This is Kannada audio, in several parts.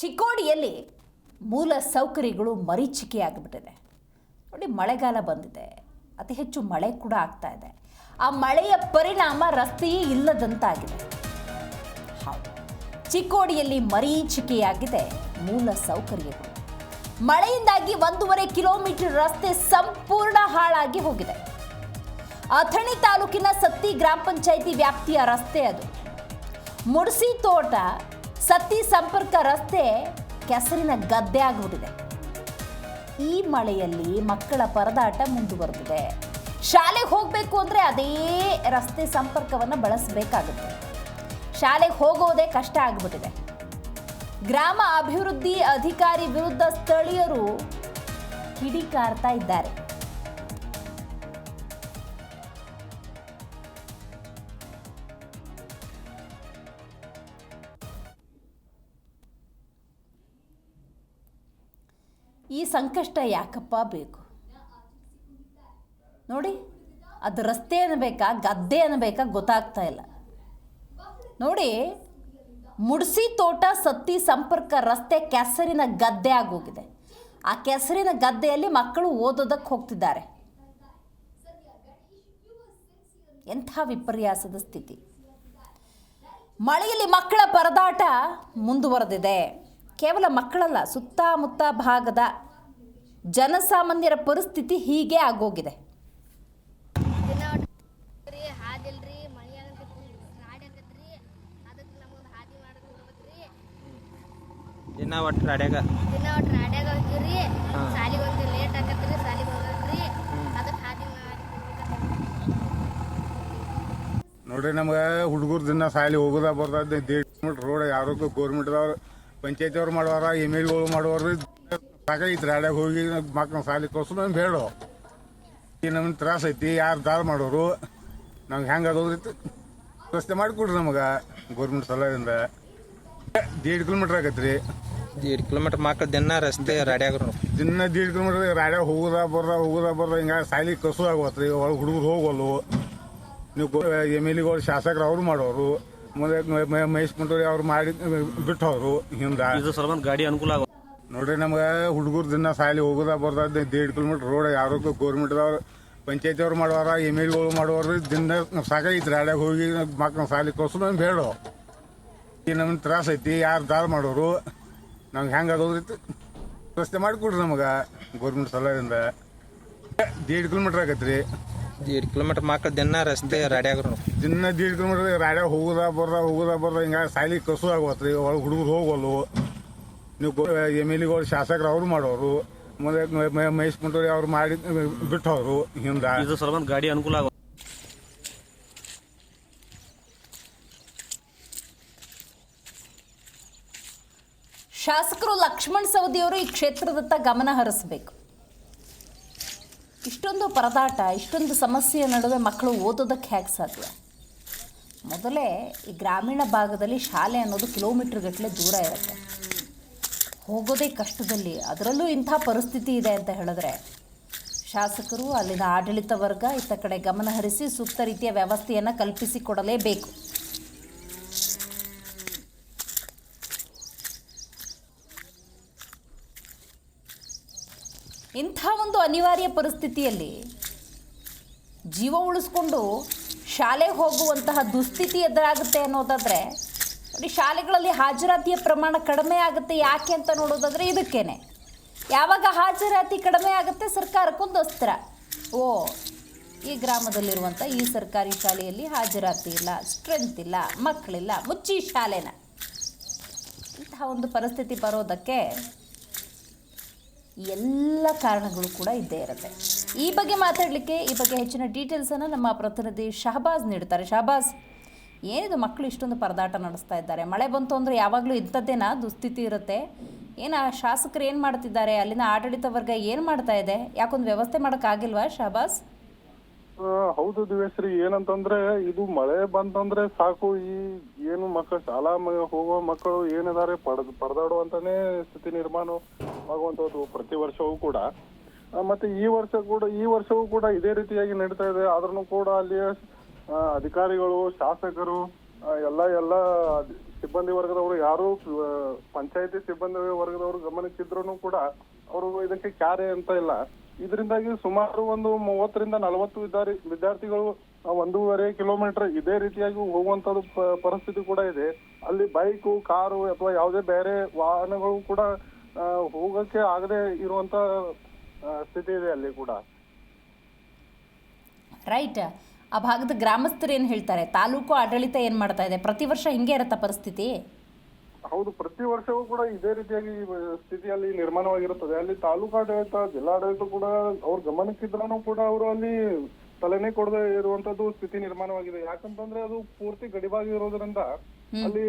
ಚಿಕ್ಕೋಡಿಯಲ್ಲಿ ಮೂಲ ಸೌಕರ್ಯಗಳು ಮರೀಚಿಕೆಯಾಗಿಬಿಟ್ಟಿದೆ. ನೋಡಿ, ಮಳೆಗಾಲ ಬಂದಿದೆ. ಅತಿ ಹೆಚ್ಚು ಮಳೆ ಕೂಡ ಆಗ್ತಾ ಇದೆ. ಆ ಮಳೆಯ ಪರಿಣಾಮ ರಸ್ತೆಯೇ ಇಲ್ಲದಂತಾಗಿದೆ. ಚಿಕ್ಕೋಡಿಯಲ್ಲಿ ಮರೀಚಿಕೆಯಾಗಿದೆ ಮೂಲ ಸೌಕರ್ಯಗಳು. ಮಳೆಯಿಂದಾಗಿ ಒಂದೂವರೆ ಕಿಲೋಮೀಟರ್ ರಸ್ತೆ ಸಂಪೂರ್ಣ ಹಾಳಾಗಿ ಹೋಗಿದೆ. ಅಥಣಿ ತಾಲೂಕಿನ ಸತ್ತಿ ಗ್ರಾಮ ಪಂಚಾಯಿತಿ ವ್ಯಾಪ್ತಿಯ ರಸ್ತೆ ಅದು. ಮುಡ್ಸಿ ತೋಟ ಸತ್ತಿ ಸಂಪರ್ಕ ರಸ್ತೆ ಕೆಸರಿನ ಗದ್ದೆ ಆಗಿಬಿಟ್ಟಿದೆ ಈ ಮಳೆಯಲ್ಲಿ ಮಕ್ಕಳ ಪರದಾಟ ಮುಂದುವರೆದಿದೆ. ಶಾಲೆಗೆ ಹೋಗಬೇಕು ಅಂದರೆ ಅದೇ ರಸ್ತೆ ಸಂಪರ್ಕವನ್ನು ಬಳಸಬೇಕಾಗುತ್ತೆ. ಶಾಲೆಗೆ ಹೋಗೋದೇ ಕಷ್ಟ ಆಗಿಬಿಟ್ಟಿದೆ. ಗ್ರಾಮ ಅಭಿವೃದ್ಧಿ ಅಧಿಕಾರಿ ವಿರುದ್ಧ ಸ್ಥಳೀಯರು ಕಿಡಿಕಾರ್ತಾ ಇದ್ದಾರೆ. ಸಂಕಷ್ಟ ಯಾಕಪ್ಪ ಬೇಕು? ನೋಡಿ, ಅದು ರಸ್ತೆ ಅನ್ನಬೇಕಾ ಗದ್ದೆ ಅನ್ನಬೇಕಾ ಗೊತ್ತಾಗ್ತಾ ಇಲ್ಲ. ನೋಡಿ, ಮುಡಿಸಿ ತೋಟ ಸತ್ತಿ ಸಂಪರ್ಕ ರಸ್ತೆ ಕೆಸರಿನ ಗದ್ದೆ ಆಗೋಗಿದೆ. ಆ ಕೆಸರಿನ ಗದ್ದೆಯಲ್ಲಿ ಮಕ್ಕಳು ಓದೋದಕ್ಕೆ ಹೋಗ್ತಿದ್ದಾರೆ. ಎಂಥ ವಿಪರ್ಯಾಸದ ಸ್ಥಿತಿ. ಮಳೆಯಲ್ಲಿ ಮಕ್ಕಳ ಪರದಾಟ ಮುಂದುವರೆದಿದೆ. ಕೇವಲ ಮಕ್ಕಳಲ್ಲ, ಸುತ್ತಮುತ್ತ ಭಾಗದ ಜನಸಾಮಾನ್ಯರ ಪರಿಸ್ಥಿತಿ ಹೀಗೆ ಆಗೋಗಿದೆ. ದಿನ ರೀ ಹಾದಿಲ್ರಿ ಮಳಿ ಆಗಂತೈತಿ ಅದಕ್ಕೆ ನಮಗೊಂದು ಹಾದಿ ಮಾಡಕ್ ಬರ್ಬೇಕ್ರಿ ದಿನ ಒಟ್ಟು ರಾಡ್ಯಾಗ. ದಿನ ಒಟ್ಟು ರಾಡ್ಯಾಗ ಹೋಗ್ತೀವ್ರಿ. ಸಾಲಿಗೆ ಒಂದು ಲೇಟ್ ಆಗತ್ರಿ ಸಾಲಿಗೆ ಹೋಗಲ್ರಿ. ಅದಕ್ಕೆ ಹಾದಿ ಮಾಡಿ ನೋಡ್ರಿ ನಮ್ಗೆ ಹುಡುಗರು ದಿನ ಸಾಲಿ ಹೋಗೋದ ಬರ್ದ ದೇಡ್ ಕಿಲೋಮೀಟ್ರ್ ರೋಡ್ ಯಾರು ಗೌರ್ಮೆಂಟ್ದವ್ರು ಪಂಚಾಯತಿ ಅವ್ರು ಮಾಡುವಾರ ಎಂ ಎಲ್ ಎ ಮಾಡುವಾರ ಸಾಕೈತಿ ರಾಡ್ಯಾಗ ಹೋಗಿ ಮಕ್ಕಳ ಸಾಲಿ ಕಳ್ಸು ಅಂತ ಬೇಡ ಈ ನಮ್ಗೆ ತ್ರಾಸ ಐತಿ ಯಾರು ದಾರ ಮಾಡೋರು ನಮ್ಗೆ ಹೆಂಗೆ ಆಗೋದ್ರಿ ವ್ಯವಸ್ಥೆ ಮಾಡಿಕೊಡ್ರಿ ನಮಗೆ ಗೌರ್ಮೆಂಟ್ ಸಲಹೆಯಿಂದ ದೇಡ್ ಕಿಲೋಮೀಟ್ರ್ ಆಗತ್ರಿ. ದೇಡ್ ಕಿಲೋಮೀಟರ್ ಮಕ್ಳು ದಿನ ರಸ್ತೆ ರಾಡ್ಯಾಗ ದಿನ ದೇಡ್ ಕಿಲೋಮೀಟರ್ ರಾಡ್ಯಾಗ ಹೋಗೋದ ಬರ್ದ ಹೋಗೋದ ಬರ್ದ ಹಿಂಗ ಸಾಲಿ ಕಸು ಆಗೋತ್ರಿ ಒಳಗೆ ಹುಡುಗರು ಹೋಗೋಲ್ವು ನೀವು ಎಂ ಎಲ್ ಎಗಳು ಶಾಸಕರು ಅವ್ರು ಮಾಡೋರು ಮುಂದೆ ಮಹೇಶ್ ಕುಂಟೂರಿ ಅವ್ರು ಮಾಡಿ ಬಿಟ್ಟವ್ರು ಹಿಂದ. ಇದು ಸಲುವಾಗಿ ಗಾಡಿ ಅನುಕೂಲ ಆಗ ನೋಡ್ರಿ ನಮ್ಗೆ ಹುಡುಗರು ದಿನ ಸಾಲಿ ಹೋಗೋದ ಬರ್ದ ದೇಡ್ ಕಿಲೋಮೀಟರ್ ರೋಡ್ ಯಾರು ಗೌರ್ಮೆಂಟ್ದವ್ರು ಪಂಚಾಯತಿ ಅವ್ರು ಮಾಡುವಾರ ಎಂ ಎಲ್ಗಳು ಮಾಡುವಾರ ದಿನ ಸಾಕೈತಿ ರಾಡ್ಯಾಗ ಹೋಗಿ ಮಕ್ಕಳ ಸಾಲಿ ಕಳ್ಸು ನಮ್ಗೆ ಬೇಡ ಈ ನಮ್ಗೆ ತ್ರಾಸ ಐತಿ ಯಾರು ದಾರ ಮಾಡೋರು ನಮ್ಗೆ ಹೆಂಗೆ ಆಗೋದ್ರಿ ರಸ್ತೆ ಮಾಡಿಕೊಡ್ರಿ ನಮಗೆ ಗೌರ್ಮೆಂಟ್ ಸಲಹೆಯಿಂದ. ದೇಡ್ ಕಿಲೋಮೀಟ್ರ್ ಆಗತ್ರಿ. ದೇಡ್ ಕಿಲೋಮೀಟರ್ ಮಕ್ಳು ದಿನ ರಸ್ತೆ ರಾಡ್ಯಾಗ ದಿನ ದೇಡ್ ಕಿಲೋಮೀಟರ್ ರಾಡ್ಯಾಗ ಹೋಗೋದ ಬರ್ದ ಹೋಗೋದ ಬರ್ದ ಹಿಂಗ ಸಾಲಿ ಕಸು ಆಗತ್ರಿ ಒಳಗೆ ಹುಡುಗರು ಹೋಗೋಲ್ವು ನೀವು ಎಂ ಎಲ್ ಎಗಳು ಶಾಸಕರು ಅವ್ರು ಮಾಡೋರು ಮುಂದೆ ಮಹೇಶ್ ಮಂಡೋರಿ ಅವ್ರು ಮಾಡಿ ಬಿಟ್ಟವ್ರು ಹಿಂದೆ. ಸಲುವಾಗಿ ಗಾಡಿ ಅನುಕೂಲ ಆಗ ಶಾಸಕರು ಲಕ್ಷ್ಮಣ್ ಸವದಿಯವರು ಈ ಕ್ಷೇತ್ರದತ್ತ ಗಮನ ಹರಿಸಬೇಕು. ಇಷ್ಟೊಂದು ಪರದಾಟ ಇಷ್ಟೊಂದು ಸಮಸ್ಯೆ ನಡುವೆ ಮಕ್ಕಳು ಓದೋದಕ್ಕೆ ಹೇಗೆ ಸಾಧ್ಯ? ಮೊದಲೇ ಈ ಗ್ರಾಮೀಣ ಭಾಗದಲ್ಲಿ ಶಾಲೆ ಅನ್ನೋದು ಕಿಲೋಮೀಟರ್ ಗಟ್ಟಲೆ ದೂರ ಇರುತ್ತೆ. ಹೋಗೋದೇ ಕಷ್ಟದಲ್ಲಿ. ಅದರಲ್ಲೂ ಇಂಥ ಪರಿಸ್ಥಿತಿ ಇದೆ ಅಂತ ಹೇಳಿದ್ರೆ. ಶಾಸಕರು ಅಲ್ಲಿನ ಆಡಳಿತ ವರ್ಗ ಇತ್ತ ಕಡೆ ಗಮನಹರಿಸಿ ಸೂಕ್ತ ರೀತಿಯ ವ್ಯವಸ್ಥೆಯನ್ನು ಕಲ್ಪಿಸಿಕೊಡಲೇಬೇಕು. ಇಂಥ ಒಂದು ಅನಿವಾರ್ಯ ಪರಿಸ್ಥಿತಿಯಲ್ಲಿ ಜೀವ ಉಳಿಸ್ಕೊಂಡು ಶಾಲೆಗೆ ಹೋಗುವಂತಹ ದುಸ್ಥಿತಿ ಎದುರಾಗುತ್ತೆ ಅನ್ನೋದಾದರೆ ಶಾಲೆಗಳಲ್ಲಿ ಹಾಜರಾತಿಯ ಪ್ರಮಾಣ ಕಡಿಮೆ ಆಗುತ್ತೆ ಯಾಕೆ ಅಂತ ನೋಡೋದಾದರೆ ಇದಕ್ಕೇನೆ. ಯಾವಾಗ ಹಾಜರಾತಿ ಕಡಿಮೆ ಆಗುತ್ತೆ ಸರ್ಕಾರಕ್ಕೊಂದು ಅಸ್ತ್ರ ಓ, ಈ ಗ್ರಾಮದಲ್ಲಿರುವಂಥ ಈ ಸರ್ಕಾರಿ ಶಾಲೆಯಲ್ಲಿ ಹಾಜರಾತಿ ಇಲ್ಲ ಸ್ಟ್ರೆಂತ್ ಇಲ್ಲ, ಮಕ್ಕಳಿಲ್ಲ, ಮುಚ್ಚಿ ಶಾಲೆನ. ಇಂತಹ ಒಂದು ಪರಿಸ್ಥಿತಿ ಬರೋದಕ್ಕೆ ಎಲ್ಲ ಕಾರಣಗಳು ಕೂಡ ಇದ್ದೇ ಇರುತ್ತೆ. ಈ ಬಗ್ಗೆ ಮಾತಾಡಲಿಕ್ಕೆ ಈ ಬಗ್ಗೆ ಹೆಚ್ಚಿನ ಡೀಟೇಲ್ಸನ್ನು ನಮ್ಮ ಪ್ರತಿನಿಧಿ ಶಹಬಾಜ್ ನೀಡ್ತಾರೆ ಶಹಬಾಜ್ ಏನಿದು ಮಕ್ಕಳು ಇಷ್ಟೊಂದು ಪರದಾಟ ನಡೆಸ್ತಾ ಇದ್ದಾರೆ? ಮಳೆ ಬಂತು ಅಂದರೆ ಯಾವಾಗಲೂ ಇಂಥದ್ದೇನ ದುಸ್ಥಿತಿ ಇರುತ್ತೆ? ಏನು ಆ ಶಾಸಕರು ಏನು ಮಾಡ್ತಿದ್ದಾರೆ? ಅಲ್ಲಿನ ಆಡಳಿತ ವರ್ಗ ಏನು ಮಾಡ್ತಾ ಇದೆ? ಯಾಕೊಂದು ವ್ಯವಸ್ಥೆ ಮಾಡೋಕ್ಕಾಗಿಲ್ವಾ ಶಹಬಾಸ್? ಹೌದು ದಿವೇಶ್ರೀ ಏನಂತಂದ್ರೆ ಇದು ಮಳೆ ಬಂತಂದ್ರೆ ಸಾಕು. ಈ ಏನು ಮಕ್ಕಳು ಶಾಲಾ ಹೋಗುವ ಮಕ್ಕಳು ಏನಿದ್ದಾರೆ ಪಡೆದು ಪರದಾಡುವಂತಾನೆ ಸ್ಥಿತಿ ನಿರ್ಮಾಣ ಆಗುವಂತದ್ದು ಪ್ರತಿ ವರ್ಷವೂ ಕೂಡ. ಮತ್ತೆ ಈ ವರ್ಷ ಕೂಡ ಈ ವರ್ಷವೂ ಕೂಡ ಇದೇ ರೀತಿಯಾಗಿ ನಡೀತಾ ಇದೆ. ಆದ್ರೂ ಕೂಡ ಅಲ್ಲಿ ಆ, ಅಧಿಕಾರಿಗಳು, ಶಾಸಕರು ಎಲ್ಲ ಎಲ್ಲ ಸಿಬ್ಬಂದಿ ವರ್ಗದವರು ಯಾರು ಪಂಚಾಯತಿ ಸಿಬ್ಬಂದಿ ವರ್ಗದವರು ಗಮನಿಸಿದ್ರು ಕೂಡ ಅವರು ಇದಕ್ಕೆ ಕ್ಯಾರೆ ಅಂತ ಇಲ್ಲ. ಇದರಿಂದಾಗಿ ಸುಮಾರು ಒಂದು ಮೂವತ್ತರಿಂದ ನಲವತ್ತು ವಿದ್ಯಾರ್ಥಿ ವಿದ್ಯಾರ್ಥಿಗಳು ಒಂದೂವರೆ ಕಿಲೋಮೀಟರ್ ಇದೇ ರೀತಿಯಾಗಿ ಹೋಗುವಂತದ್ದು ಪರಿಸ್ಥಿತಿ ಕೂಡ ಇದೆ. ಅಲ್ಲಿ ಬೈಕು, ಕಾರು ಅಥವಾ ಯಾವುದೇ ಬೇರೆ ವಾಹನಗಳು ಕೂಡ ಹೋಗಕ್ಕೆ ಆಗದೆ ಇರುವಂತ ಸ್ಥಿತಿ ಇದೆ ಅಲ್ಲಿ ಕೂಡ. ರೈಟ್ ಆ ಭಾಗದ ಗ್ರಾಮಸ್ಥರು ಏನು ಹೇಳ್ತಾರೆ? ತಾಲೂಕು ಆಡಳಿತ ಏನು ಮಾಡ್ತಾ ಇದೆ? ಪ್ರತಿ ವರ್ಷ ಹಿಂಗೆ ಇರುತ್ತಾ ಪರಿಸ್ಥಿತಿ? ಹೌದು ಪ್ರತಿ ವರ್ಷವೂ ಕೂಡ ಇದೇ ರೀತಿಯಾಗಿ ಸ್ಥಿತಿಯಲ್ಲಿ ನಿರ್ಮಾಣವಾಗಿರುತ್ತದೆ. ಅಲ್ಲಿ ತಾಲೂಕಾಡಳಿತ ಜಿಲ್ಲಾಡಳಿತ ಕೂಡ ಅವ್ರ ಗಮನಕ್ಕಿದ್ರೂ ಕೂಡ ಅವರು ಅಲ್ಲಿ ತಲೆನೇ ಕೊಡದೆ ಇರುವಂತದ್ದು ಸ್ಥಿತಿ ನಿರ್ಮಾಣವಾಗಿದೆ. ಯಾಕಂತಂದ್ರೆ ಅದು ಪೂರ್ತಿ ಗಡಿಭಾಗಿರೋದ್ರಿಂದ ಅಲ್ಲಿ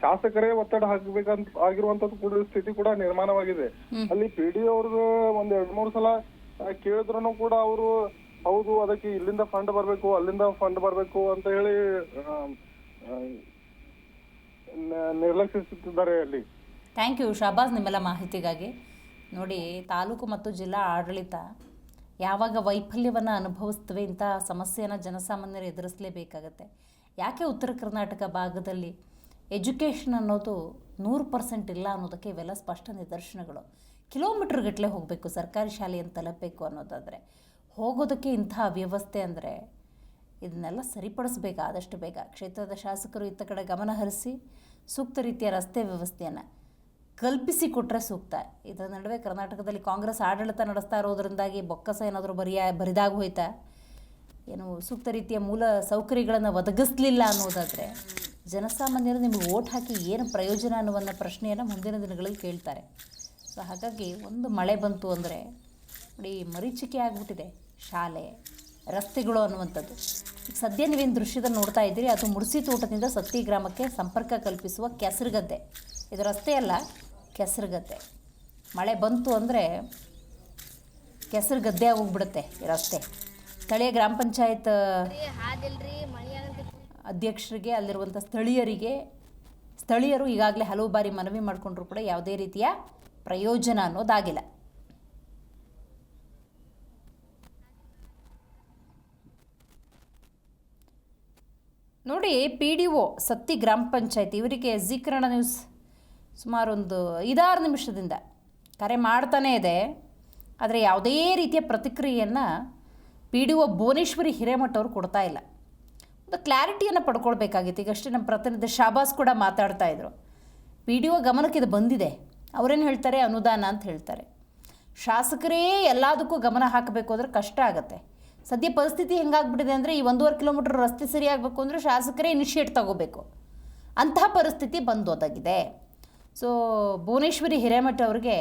ಶಾಸಕರೇ ಒತ್ತಡ ಹಾಕಬೇಕಂತ ಆಗಿರುವಂತದ್ದು ಕೂಡ ಸ್ಥಿತಿ ಕೂಡ ನಿರ್ಮಾಣವಾಗಿದೆ. ಅಲ್ಲಿ ಪಿ ಡಿ ಅವ್ರದ್ದು ಒಂದ್ ಎರಡ್ ಮೂರ್ ಸಲ ಕೇಳಿದ್ರು ಕೂಡ ಅವರು ಹೌದು, ಅದಕ್ಕೆ ಇಲ್ಲಿಂದ ಫಂಡ್ ಬರಬೇಕು, ಅಲ್ಲಿಂದ ಫಂಡ್ ಬರಬೇಕು ಅಂತ ಹೇಳಿ ನಿರ್ಲಕ್ಷಿಸುತ್ತಿದ್ದಾರೆ ಅಲ್ಲಿ. ಥ್ಯಾಂಕ್ ಯು ಶಾಬಾಜ್ ನಿಮ್ಮೆಲ್ಲ ಮಾಹಿತಿಗಾಗಿ. ನೋಡಿ, ತಾಲೂಕು ಮತ್ತು ಜಿಲ್ಲಾ ಆಡಳಿತ ಯಾವಾಗ ವೈಫಲ್ಯವನ್ನು ಅನುಭವಿಸ್ತವೆ ಇಂಥ ಸಮಸ್ಯೆಯನ್ನು ಜನಸಾಮಾನ್ಯರು ಎದುರಿಸಲೇಬೇಕಾಗತ್ತೆ. ಯಾಕೆ ಉತ್ತರ ಕರ್ನಾಟಕ ಭಾಗದಲ್ಲಿ ಎಜುಕೇಷನ್ ಅನ್ನೋದು ನೂರು ಪರ್ಸೆಂಟ್ ಇಲ್ಲ ಅನ್ನೋದಕ್ಕೆ ಇವೆಲ್ಲ ಸ್ಪಷ್ಟ ನಿದರ್ಶನಗಳು. ಕಿಲೋಮೀಟ್ರ್ ಗಟ್ಟಲೆ ಹೋಗಬೇಕು, ಸರ್ಕಾರಿ ಶಾಲೆಯನ್ನು ತಲುಪಬೇಕು ಅನ್ನೋದಾದರೆ. ಹೋಗೋದಕ್ಕೆ ಇಂಥ ಅವ್ಯವಸ್ಥೆ ಅಂದರೆ ಇದನ್ನೆಲ್ಲ ಸರಿಪಡಿಸ್ಬೇಕು? ಆದಷ್ಟು ಬೇಗ. ಕ್ಷೇತ್ರದ ಶಾಸಕರು ಇತ್ತ ಕಡೆ ಗಮನ ಹರಿಸಿ ಸೂಕ್ತ ರೀತಿಯ ರಸ್ತೆ ವ್ಯವಸ್ಥೆಯನ್ನು ಕಲ್ಪಿಸಿ ಕೊಟ್ಟರೆ ಸೂಕ್ತ. ಇದರ ನಡುವೆ ಕರ್ನಾಟಕದಲ್ಲಿ ಕಾಂಗ್ರೆಸ್ ಆಡಳಿತ ನಡೆಸ್ತಾ ಇರೋದ್ರಿಂದಾಗಿ ಬೊಕ್ಕಸ ಏನಾದರೂ ಬರಿಯ ಬರಿದಾಗ ಹೋಯ್ತಾ ಏನು ಸೂಕ್ತ ರೀತಿಯ ಮೂಲ ಸೌಕರ್ಯಗಳನ್ನು ಒದಗಿಸ್ಲಿಲ್ಲ ಅನ್ನೋದಾದರೆ ಜನಸಾಮಾನ್ಯರು ನಿಮಗೆ ಓಟ್ ಹಾಕಿ ಏನು ಪ್ರಯೋಜನ ಅನ್ನುವಂಥ ಪ್ರಶ್ನೆಯನ್ನು ಮುಂದಿನ ದಿನಗಳಲ್ಲಿ ಕೇಳ್ತಾರೆ. ಸೊ ಹಾಗಾಗಿ ಒಂದು ಮಳೆ ಬಂತು ಅಂದರೆ ನೋಡಿ ಮರೀಚಿಕೆ ಆಗಿಬಿಟ್ಟಿದೆ. ಶಾಲೆ ರಸ್ತೆಗಳು ಅನ್ನುವಂಥದ್ದು. ಸದ್ಯ ನೀವೇನು ದೃಶ್ಯದಲ್ಲಿ ನೋಡ್ತಾ ಇದ್ದೀರಿ ಅದು ಮುಡಿಸಿ ತೋಟದಿಂದ ಸತ್ತಿ ಗ್ರಾಮಕ್ಕೆ ಸಂಪರ್ಕ ಕಲ್ಪಿಸುವ ಕೆಸರುಗದ್ದೆ ಇದು ರಸ್ತೆ ಅಲ್ಲ ಕೆಸರುಗದ್ದೆ ಮಳೆ ಬಂತು ಅಂದರೆ ಕೆಸರು ಗದ್ದೆ ಆಗೋಗ್ಬಿಡುತ್ತೆ ಈ ರಸ್ತೆ. ಸ್ಥಳೀಯ ಗ್ರಾಮ ಪಂಚಾಯತ್ ಅಧ್ಯಕ್ಷರಿಗೆ ಅಲ್ಲಿರುವಂಥ ಸ್ಥಳೀಯರಿಗೆ ಸ್ಥಳೀಯರು ಈಗಾಗಲೇ ಹಲವು ಬಾರಿ ಮನವಿ ಮಾಡಿಕೊಂಡ್ರು ಕೂಡ ಯಾವುದೇ ರೀತಿಯ ಪ್ರಯೋಜನ ಅನ್ನೋದಾಗಿಲ್ಲ. ನೋಡಿ ಪಿ ಡಿ ಒ ಸತ್ತಿ ಗ್ರಾಮ ಪಂಚಾಯತ್, ಇವರಿಗೆ ಜಿ ಕನ್ನಡ ನ್ಯೂಸ್ ಸುಮಾರು ಒಂದು ಐದಾರು ನಿಮಿಷದಿಂದ ಕರೆ ಮಾಡ್ತಾನೇ ಇದೆ. ಆದರೆ ಯಾವುದೇ ರೀತಿಯ ಪ್ರತಿಕ್ರಿಯೆಯನ್ನು P D O Bhuvaneshwari Hiremath ಅವರು ಕೊಡ್ತಾ ಇಲ್ಲ. ಒಂದು ಕ್ಲಾರಿಟಿಯನ್ನು ಪಡ್ಕೊಳ್ಬೇಕಾಗಿತ್ತು. ಈಗಷ್ಟೇ ನಮ್ಮ ಪ್ರತಿನಿಧಿ ಶಾಬಾಸ್ ಕೂಡ ಮಾತಾಡ್ತಾ ಇದ್ರು. ಪಿ ಡಿ ಒ ಗಮನಕ್ಕೆ ಇದು ಬಂದಿದೆ. ಅವರೇನು ಹೇಳ್ತಾರೆ? ಅನುದಾನ ಅಂತ ಹೇಳ್ತಾರೆ. ಶಾಸಕರೇ ಎಲ್ಲದಕ್ಕೂ ಗಮನ ಹಾಕಬೇಕು ಅಂದರೆ ಕಷ್ಟ ಆಗುತ್ತೆ. ಸದ್ಯ ಪರಿಸ್ಥಿತಿ ಹೆಂಗಾಗ್ಬಿಟ್ಟಿದೆ ಅಂದರೆ ಈ ಒಂದೂವರೆ ಕಿಲೋಮೀಟರ್ ರಸ್ತೆ ಸರಿಯಾಗಬೇಕು ಅಂದರೆ ಶಾಸಕರೇ ಇನಿಷಿಯೇಟ್ ತಗೋಬೇಕು. ಅಂತಹ ಪರಿಸ್ಥಿತಿ ಬಂದೋದಾಗಿದೆ. ಸೊ ಭುವನೇಶ್ವರಿ ಹಿರೇಮಠ ಅವರಿಗೆ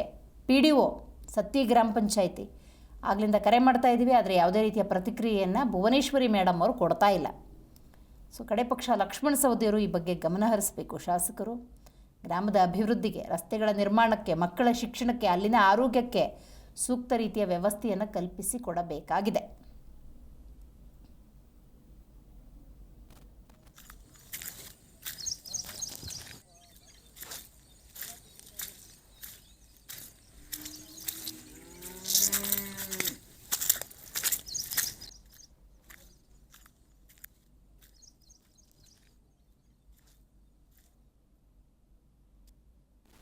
ಪಿ ಡಿ ಒ ಸತ್ತಿ ಗ್ರಾಮ ಪಂಚಾಯಿತಿ. ಆಗ್ಲಿಂದ ಕರೆ ಮಾಡ್ತಾ ಇದ್ದೀವಿ ಆದರೆ ಯಾವುದೇ ರೀತಿಯ ಪ್ರತಿಕ್ರಿಯೆಯನ್ನು ಭುವನೇಶ್ವರಿ ಮೇಡಮ್ ಅವರು ಕೊಡ್ತಾ ಇಲ್ಲ. ಸೊ ಕಡೆ ಪಕ್ಷ ಲಕ್ಷ್ಮಣ ಸವದಿಯವರು ಈ ಬಗ್ಗೆ ಗಮನ ಹರಿಸಬೇಕು. ಶಾಸಕರು, ಗ್ರಾಮದ ಅಭಿವೃದ್ಧಿಗೆ, ರಸ್ತೆಗಳ ನಿರ್ಮಾಣಕ್ಕೆ, ಮಕ್ಕಳ ಶಿಕ್ಷಣಕ್ಕೆ, ಅಲ್ಲಿನ ಆರೋಗ್ಯಕ್ಕೆ ಸೂಕ್ತ ರೀತಿಯ ವ್ಯವಸ್ಥೆಯನ್ನು ಕಲ್ಪಿಸಿ ಕೊಡಬೇಕಾಗಿದೆ.